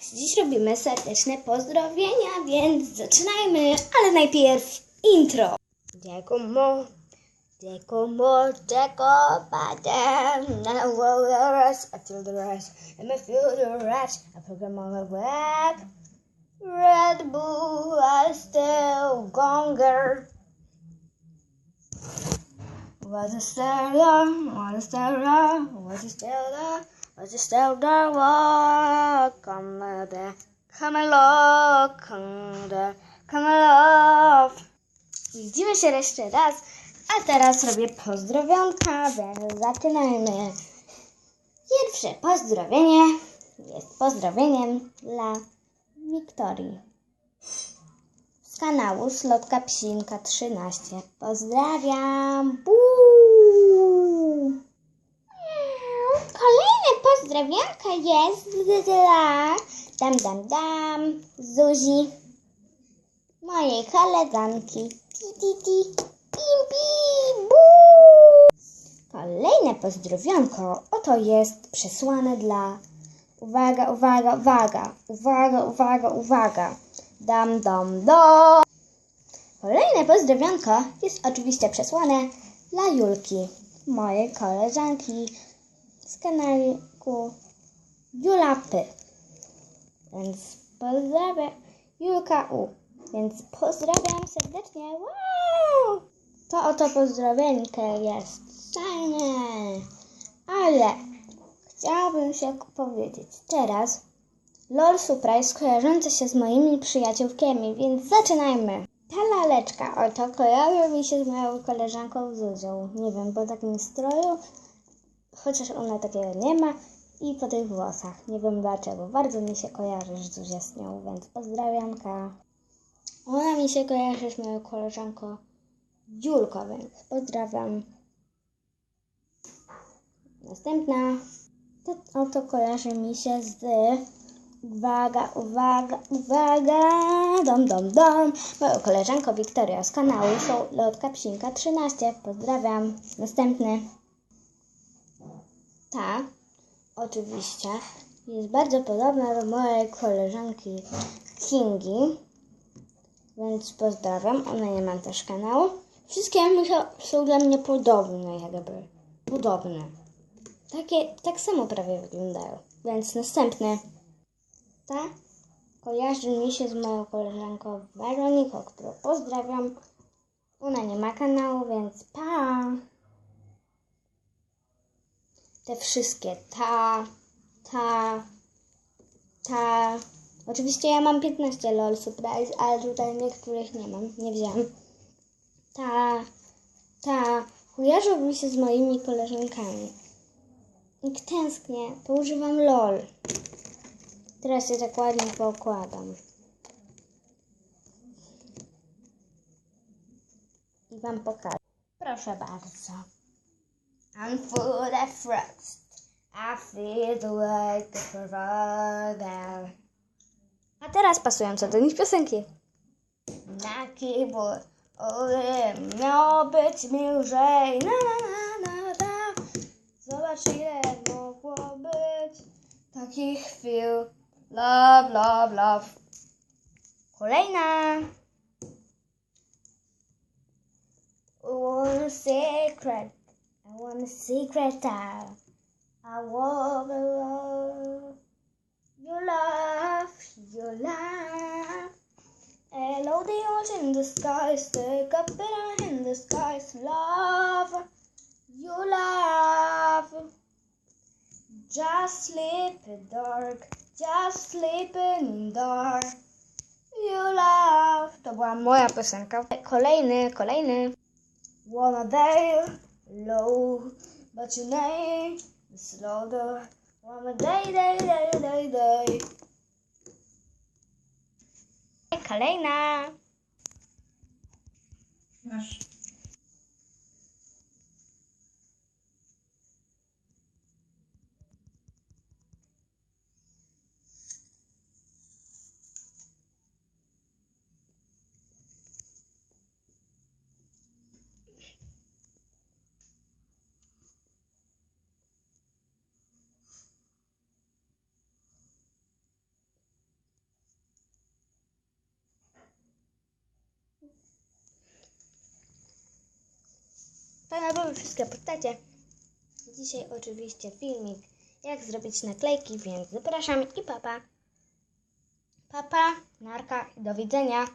Dziś robimy serdeczne pozdrowienia, więc zaczynajmy, ale najpierw intro. Giacomo, Giacomo, Jacob, Adam, now the rest, I feel the rest, and I the rest, I program on the web. Red Bull, I still gonger. Was a stellar, was a stellar, was a stellar, was a stellar on the come along, come. Widzimy się jeszcze raz, a teraz robię pozdrowionka, więc zaczynajmy. Pierwsze pozdrowienie jest pozdrowieniem dla Wiktorii z kanału Slotka Psinka 13. Pozdrawiam! Buu! Kolejne pozdrowionka jest dla dam dam dam Zuzi mojej koleżanki. Ti ti ti pim pim buu! Kolejne pozdrowionko oto jest przesłane dla Uwaga, uwaga, uwaga, uwaga, uwaga, uwaga. Dam, dam, do. Kolejne pozdrowionko jest oczywiście przesłane dla Julki, mojej koleżanki z kanału Julapy. Więc pozdrawiam Julka U. Więc pozdrawiam serdecznie. Wow! To oto pozdrowienkę jest fajne. Ale Chciałabym się powiedzieć teraz LOL Surprise kojarzące się z moimi przyjaciółkami, więc zaczynajmy. Ta laleczka, oto kojarzy mi się z moją koleżanką Zuzią. Nie wiem, po takim stroju, chociaż ona takiego nie ma i po tych włosach. Nie wiem dlaczego. Bardzo mi się kojarzy że Zuzia z nią, więc pozdrawiamka. Ona mi się kojarzy z moją koleżanką Julką, więc pozdrawiam. Następna to oto kojarzy mi się z uwaga, uwaga, uwaga, dom, dom, dom. Moją koleżanką Wiktoria z kanału są Lotka Psinka 13. Pozdrawiam. Następny. Ta, oczywiście, jest bardzo podobna do mojej koleżanki Kingi, więc pozdrawiam. Ona nie ma też kanału. Wszystkie są dla mnie podobne, jakby. Podobne. Takie, tak samo prawie wyglądają. Więc następny. Ta kojarzy mi się z moją koleżanką Weroniką, którą pozdrawiam. Ona nie ma kanału, więc pa! Te wszystkie ta, ta, ta. Oczywiście ja mam 15 LOL Surprise, ale tutaj niektórych nie mam, nie wziąłem. Ta, ta. Kojarzą mi się z moimi koleżankami. Jak tęsknię, to używam LOL. Teraz się tak ładnie poukładam. I Wam pokażę. Proszę bardzo. I'm full of frost. I feel way to further. A teraz pasujące do nich piosenki. Na keyboard, ale miało być mi lżej. Na, na, na, na, na. Zobacz ile mogło być takich chwil. Love, love, love. Kolejna. I want a secret. Want a secret time. I want to love. You love, you love. Hello, the ocean in the sky, stick up it in the skies, love. You love. Just sleep dark, just sleep in dark. You love. To była moja piosenka. Kolejny, kolejny. Wanna day low, but your name is louder. Wanna day, day, day, day, day. Kolejna. Masz. Były wszystkie postacie. Dzisiaj oczywiście filmik, jak zrobić naklejki, więc zapraszam i papa. Papa, narka do widzenia.